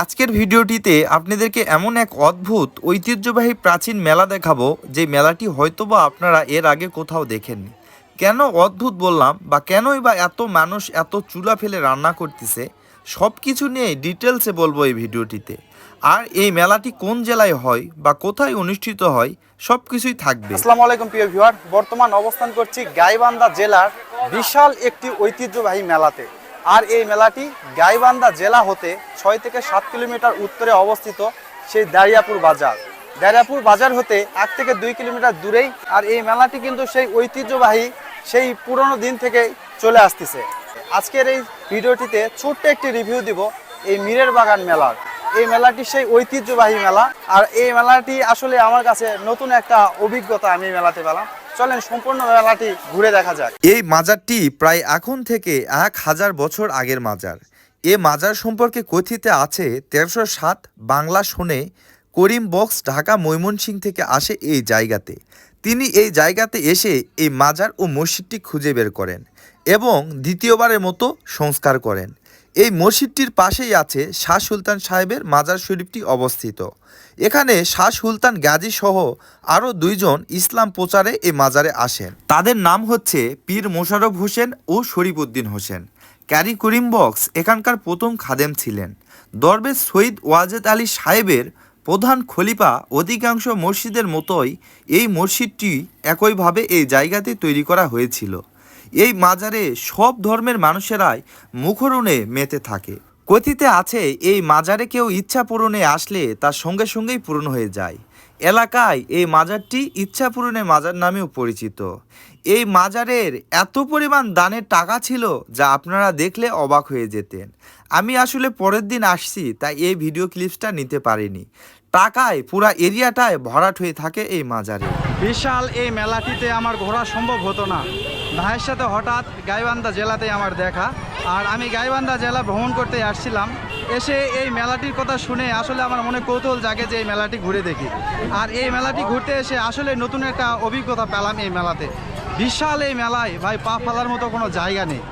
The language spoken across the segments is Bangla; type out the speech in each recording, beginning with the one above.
আজকের ভিডিওটিতে আপনাদেরকে এমন এক অদ্ভুত, ঐতিহ্যবাহী প্রাচীন মেলা দেখাবো, যে মেলাটি হয়তোবা আপনারা এর আগে কোথাও দেখেননি। কেন অদ্ভুত বললাম বা কেনই বা এত মানুষ এত চুলা ফেলে রান্না করতেছে সব কিছু নিয়ে ডিটেলসে বলব এই ভিডিওটিতে। আর এই মেলাটি কোন জেলায় হয় বা কোথায় অনুষ্ঠিত হয় সব কিছুই থাকবে। আসসালামু আলাইকুম প্রিয় ভিউয়ার, বর্তমান অবস্থান করছি গাইবান্ধা জেলার বিশাল একটি ঐতিহ্যবাহী মেলাতে। আর এই মেলাটি গাইবান্ধা জেলা হতে ছয় থেকে সাত কিলোমিটার উত্তরে অবস্থিত সেই দারিয়াপুর বাজার। দারিয়াপুর বাজার হতে এক থেকে দুই কিলোমিটার দূরেই আর এই মেলাটি কিন্তু সেই ঐতিহ্যবাহী সেই পুরনো দিন থেকে চলে আসতেছে। আজকের এই ভিডিওটিতে ছোট্ট একটি রিভিউ দিব এই মীরের বাগান মেলার। এই মেলাটি সেই ঐতিহ্যবাহী মেলা। আর এই মেলাটি আসলে আমার কাছে নতুন একটা অভিজ্ঞতা আমি মেলাতে পেলাম। চলেন সম্পূর্ণ মেলাটি ঘুরে দেখা যাক। এই মাজারটি প্রায় এখন থেকে এক হাজার বছর আগের মাজার। এ মাজার সম্পর্কে কথিতে আছে তেরোশো সাত বাংলা শুনে করিম বক্স ঢাকা ময়মনসিং থেকে আসে এই জায়গাতে। তিনি এই জায়গাতে এসে এই মাজার ও মসজিদটি খুঁজে বের করেন এবং দ্বিতীয়বারের মতো সংস্কার করেন। এই মসজিদটির পাশেই আছে শাহ সুলতান সাহেবের মাজার শরীফটি অবস্থিত। এখানে শাহ সুলতান গাজী সহ আরও দুইজন ইসলাম প্রচারে এই মাজারে আসেন। তাদের নাম হচ্ছে পীর মোশারফ হোসেন ও শরীফ উদ্দিন হোসেন। ক্যারি করিম বক্স এখানকার প্রথম খাদেম ছিলেন। দরবেশ সৈয়দ ওয়াজেদ আলী সাহেবের প্রধান খলিফা অধিকাংশ মসজিদের মতোই এই মসজিদটি একইভাবে এই জায়গাতে তৈরি করা হয়েছিল। এই মাজারে সব ধর্মের মানুষেরাই মুখরুণে মেতে থাকে। কথিতে আছে, এই মাজারে কেউ ইচ্ছা পূরণে আসলে তার সঙ্গে সঙ্গেই পূরণ হয়ে যায়। এলাকায় এই মাজারটি ইচ্ছা পূরণের মাজার নামেও পরিচিত। এই মাজারের এত পরিমাণ দানের টাকা ছিল যা আপনারা দেখলে অবাক হয়ে যেতেন। আমি আসলে পরের দিন আসছি, তাই এই ভিডিও ক্লিপসটা নিতে পারিনি। টাকায়, পুরা এরিয়াটায় ভরাট হয়ে থাকে এই মাজারে। বিশাল এই মেলাটিতে আমার ঘোরা সম্ভব হতো না। ভাইয়ের সাথে হঠাৎ গাইবান্ধা জেলাতে আমার দেখা। আর আমি গাইবান্ধা জেলা ভ্রমণ করতে আসছিলাম। এসে এই মেলাটির কথা শুনে আসলে আমার মনে কৌতূহল জাগে যে এই মেলাটি ঘুরে দেখি। আর এই মেলাটি ঘুরতে এসে আসলে নতুন একটা অভিজ্ঞতা পেলাম এই মেলাতে। বিশাল এই মেলায় ভাই পা ফেলার মতো কোনো জায়গা নেই।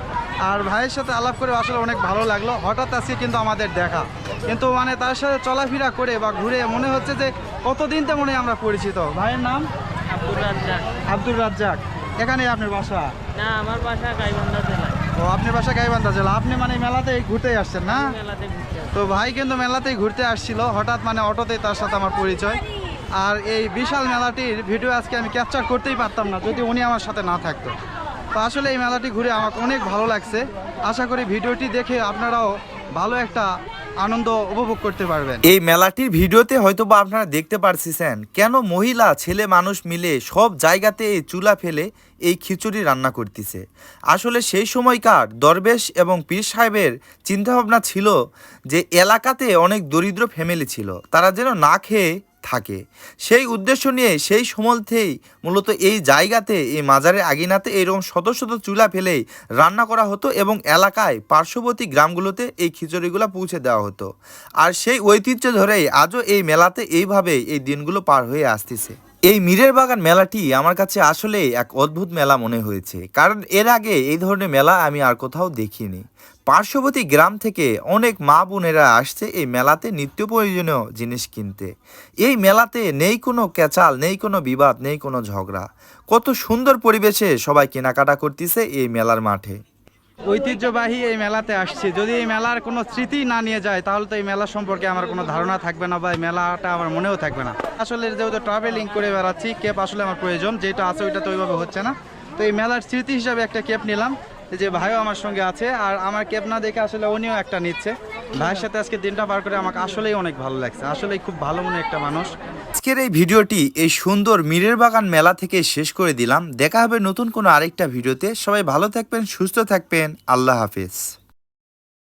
আর ভাইয়ের সাথে আলাপ করে আসলে অনেক ভালো লাগল। হঠাৎ আজকে কিন্তু আমাদের দেখা। কিন্তু মানে তার সাথে চলাফেরা করে বা ঘুরে মনে হচ্ছে যে কতদিন তো মনে আমরা পরিচিত। ভাইয়ের নাম? আব্দুর রাজ্জাক। আব্দুর রাজ্জাক। এখানে আপনার বাসা? না আমার বাসা গাইবান্ধা জেলায়। ও আপনার বাসা গাইবান্ধা জেলা। আপনি মানে মেলাতে ঘুরতে আসছেন না। তো ভাই কিন্তু মেলাতেই ঘুরতে আসছিল। হঠাৎ মানে অটোতেই তার সাথে আমার পরিচয়। আর এই বিশাল মেলাটির ভিডিও আজকে আমি ক্যাপচার করতেই পারতাম না যদি উনি আমার সাথে না থাকতো। তো আসলে এই মেলাটি ঘুরে আমাকে অনেক ভালো লাগছে। আশা করি ভিডিওটি দেখে আপনারাও ভালো একটা আনন্দ উপভোগ করতে পারবেন। এই মেলাটির ভিডিওতে হয়তো বা আপনারা দেখতে পারছিছেন কেন মহিলা, ছেলে, মানুষ মিলে সব জায়গাতে এই চুলা ফেলে এই খিচুড়ি রান্না করতেছে? আসলে সেই সময়কার দরবেশ এবং পীর সাহেবের চিন্তাভাবনা ছিল যে এলাকাতে অনেক দরিদ্র ফ্যামিলি ছিল। তারা যেন না খেয়ে থাকে। সেই উদ্দেশ্য নিয়ে সেই সময়তেই মূলত এই জায়গাতে, এই মাজারের আগিনাতে এরকম শত শত চুলা ফেলেই রান্না করা হতো এবং এলাকায় পার্শ্ববর্তী গ্রামগুলোতে এই খিচুড়িগুলো পৌঁছে দেওয়া হতো। আর সেই ঐতিহ্য ধরেই আজও এই মেলাতে এইভাবে এই দিনগুলো পার হয়ে আসতেছে। এই মীরের বাগান মেলাটি আমার কাছে আসলে এক অদ্ভুত মেলা মনে হয়েছে। কারণ এর আগে এই ধরনের মেলা আমি আর কোথাও দেখিনি। পার্শ্ববর্তী গ্রাম থেকে অনেক মা বোনেরা আসছে এই মেলাতে নিত্য প্রয়োজনীয় জিনিস কিনতে। এই মেলাতে নেই কোনো ক্যাচাল, নেই কোনো বিবাদ, নেই কোনো ঝগড়া। কত সুন্দর পরিবেশে সবাই কেনাকাটা করতেছে এই মেলার মাঠে। ঐতিহ্যবাহী এই মেলাতে আসছি। যদি এই মেলার কোনো স্মৃতি না নিয়ে যায়, তাহলে তো এই মেলা সম্পর্কে আমার কোনো ধারণা থাকবে না বা এই মেলাটা আমার মনেও থাকবে না। আসলে যেহেতু ট্রাভেলিং করে বেড়াচ্ছি কেপ আসলে আমার প্রয়োজন, যেটা আছে ওইটা তো ওইভাবে হচ্ছে না। তো এই মেলার স্মৃতি হিসাবে একটা কেপ নিলাম। যে ভাইও আমার সঙ্গে আছে, আর আমার কেপ না দেখে আসলে উনিও একটা নিচ্ছে। ভাইয়ের সাথে আজকে দিনটা পার করে আমাকে আসলেই অনেক ভালো লাগছে। আসলেই খুব ভালো মনে একটা মানুষ। আজকের এই ভিডিওটি এই সুন্দর মিরের বাগান মেলা থেকে শেষ করে দিলাম। দেখা হবে নতুন কোনো আরেকটা ভিডিওতে। সবাই ভালো থাকবেন, সুস্থ থাকবেন। আল্লাহ হাফেজ।